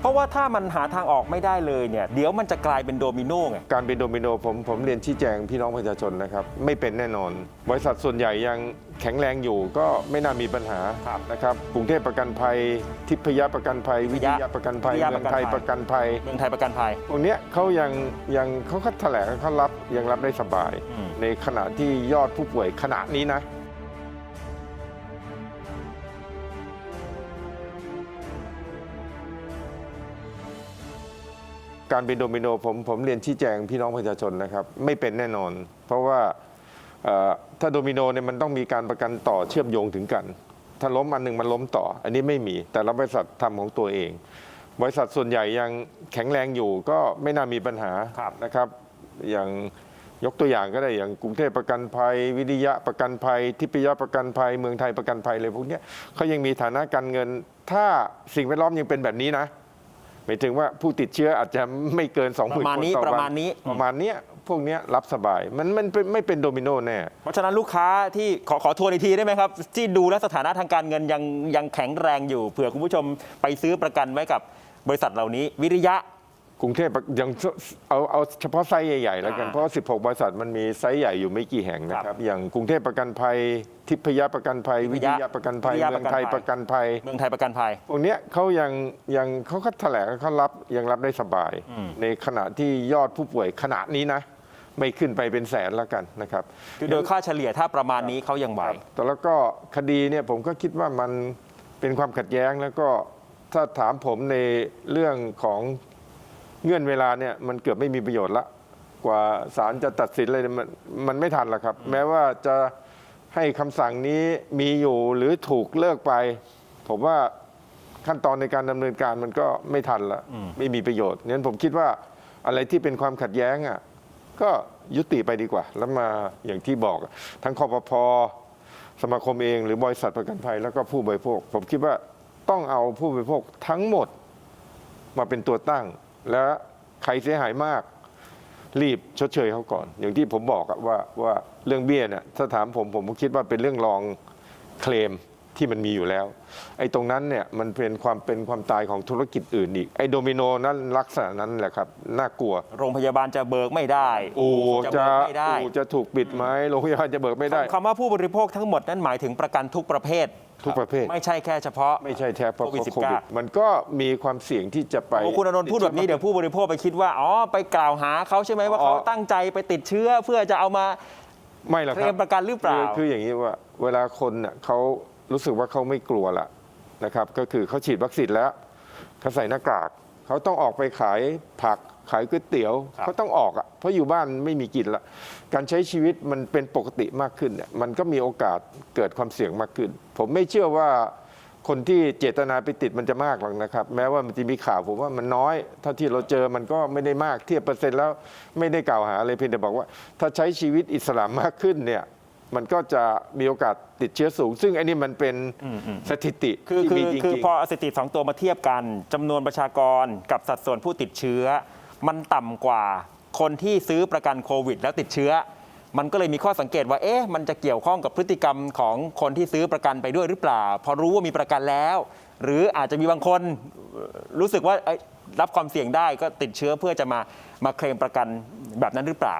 เพราะว่าถ้ามันหาทางออกไม่ได้เลยเนี่ยเดี๋ยวมันจะกลายเป็นโดมิโนไง การเป็นโดมิโนผมผมเรียนชี้แจงพี่น้องประชาชนนะครับ ไม่เป็นแน่นอน บริษัทส่วนใหญ่ยังแข็งแรงอยู่ก็ไม่น่ามีปัญหาครับนะครับกรุงเทพประกันภัย ทิพยประกันภัย วิทยาประกันภัยวิทยาเมืปองระกันไทยภัยประกันภัยเมืองไทยประกันภัยพวกเนี้ยเขายังยังเขาก็แถลงเขารับยังรับได้สบาย อืม ในขณะที่ยอดผู้ป่วยขณะนี้นะ การเป็นโดมิโนผมผมเรียนชี้แจงพี่น้องประชาชนนะครับ ไม่เป็นแน่นอน เพราะว่าเอ่อถ้าโดมิโนเนี่ยมันต้องมีการประกันต่อเชื่อมโยงถึงกัน ถ้าล้มอันหนึ่งมันล้มต่อ อันนี้ไม่มี แต่ละบริษัททำของตัวเอง บริษัทส่วนใหญ่ยังแข็งแรงอยู่ก็ไม่น่ามีปัญหาครับนะครับ อย่างยกตัวอย่างก็ได้อย่างกรุงเทพประกันภัย วิทยาประกันภัย ทิพยประกันภัย เมืองไทยประกันภัยเลยพวกเนี้ยเขายังมีฐานะการเงิน ถ้าสิ่งแวดล้อมยังเป็นแบบนี้นะ หมายถึงว่าผู้ติดเชื้ออาจจะไม่เกิน2 0 0 0 0ประมาณนี้คนต่อวันประมาณนี้ ประมาณเนี้ยพวกเนี้ยรับสบาย มันมันเป็นไม่เป็นโดมิโนแน่ เพราะฉะนั้นลูกค้าที่ขอขอทวนอีกทีได้ไหมครับ ที่ดูแลวสถานะทางการเงินยังยังแข็งแรงอยู่เผื่อคุณผู้ชมไปซื้อประกันไว้กับบริษัทเหล่านี้ วิริยะ กรุงเทพยังเอาเอาเฉพาะไซส์ใหญ่ๆแล้วกันอ่าเพราะว่า16 บริษัทมันมีไซส์ใหญ่อยู่ไม่กี่แห่งนะคครัรับบอย่างกรุงเทพประกันภัย ทิพยประกันภัย วิวิททยายาประกันภัยวิทยาเมืองประกันไทยภัยประกันภัย เมืองไทยประกันภัยพวกเนี้ยเขายังยังเขาก็แถลงเขารับยังรับได้สบายอืมในขณะที่ยอดผู้ป่วยขณะนี้นะ ไม่ขึ้นไปเป็นแสนแล้วกันนะครับคือโดยค่าเฉลี่ยถ้าประมาณนี้เขายังไหวครับแต่แล้วก็คดีเนี่ยผมก็คิดว่ามันเป็นความขัดแย้งแล้วก็ถ้าถามผมในเรื่องของ เงื่อนเวลาเนี่ยมันเกือบไม่มีประโยชน์ละ กว่าศาลจะตัดสินอะไรเนี่ยมันมันไม่ทันหรอกครับ แม้ว่าจะให้คำสั่งนี้มีอยู่หรือถูกเลิกไป ผมว่าขั้นตอนในการดำเนินการมันก็ไม่ทันละอืมไม่มีประโยชน์งั้นผมคิดว่าอะไรที่เป็นความขัดแย้งอะก็ยุติไปดีกว่า แล้วมาอย่างที่บอกอะทั้งคอปพสมาคมเองหรือบริษัทประกันภัยแล้วก็ผู้บริโภค ผมคิดว่าต้องเอาผู้บริโภคทั้งหมดมาเป็นตัวตั้ง และใครเสียหายมาก รีบชดเชยเขาก่อน อย่างที่ผมบอกว่าว่าเรื่องเบี้ยเนี่ยถ้าถามผมผมคิดว่าเป็นเรื่องรองเคลม ที่มันมีอยู่แล้ว ไอ้ตรงนั้นเนี่ยมันเป็นความเป็นความตายของธุรกิจอื่นอีก ไอ้โดมิโนนั้นลักษณะนั้นแหละครับ น่ากลัว โรงพยาบาลจะเบิกไม่ได้อู่จะจะเบิกไม่ได้อู่จะถูกปิดไหมโรงพยาบาลจะเบิกไม่ได้คำว่าผู้บริโภคทั้งหมดนั้นหมายถึงประกันทุกประเภททุกประเภท ไม่ใช่แค่เฉพาะ ไม่ใช่แท้เพราะโควิดโควิด19มันก็มีความเสี่ยงที่จะไปโอ้คุณอานนท์พูดแบบนี้เดี๋ยวผู้บริโภคไปคิดว่าอ๋อไปกล่าวหาเขาใช่ไหมว่าอ๋อเขาตั้งใจไปติดเชื้อเพื่อจะเอามาไม่หรอกเคคลรับมประกันหรือเปล่าคือคืออย่างนี้ว่า เวลาคนเน่ะเขา รู้สึกว่าเขาไม่กลัวละนะครับก็คือเขาฉีดวัคซีนแล้วเขาใส่หน้ากากเขาต้องออกไปขายผักขายก๋วยเตี๋ยวครับเขาต้องออกอะเพราะอยู่บ้านไม่มีกินละการใช้ชีวิตมันเป็นปกติมากขึ้นเนี่ยมันก็มีโอกาสเกิดความเสี่ยงมากขึ้น ผมไม่เชื่อว่าคนที่เจตนาไปติดมันจะมากหรอกนะครับ แม้ว่ามันจะมีข่าวผมว่ามันน้อยเท่าที่เราเจอมันก็ไม่ได้มากเทียบเปอร์เซ็นต์แล้วไม่ได้กล่าวหาอะไรเพียงแต่บอกว่า ถ้าใช้ชีวิตอิสระมากขึ้นเนี่ย มันก็จะมีโอกาสติดเชื้อสูง ซึ่งอันนี้มันเป็นสถิติคือที่คืมีอจริงคือๆพอเอาสถิติสองตัวมาเทียบกันจำนวนประชากรกับสัดส่วนผู้ติดเชื้อ มันต่ำกว่าคนที่ซื้อประกันโควิด แล้วติดเชื้อ มันก็เลยมีข้อสังเกตว่าเอ๊ะมันจะเกี่ยวข้องกับพฤติกรรมของคนที่ซื้อประกันไปด้วยหรือเปล่า พอรู้ว่ามีประกันแล้ว หรืออาจจะมีบางคนเอ่อรู้สึกว่าเอ้ยรับความเสี่ยงได้ก็ติดเชื้อเพื่อจะมามาเคลมประกันแบบนั้นหรือเปล่า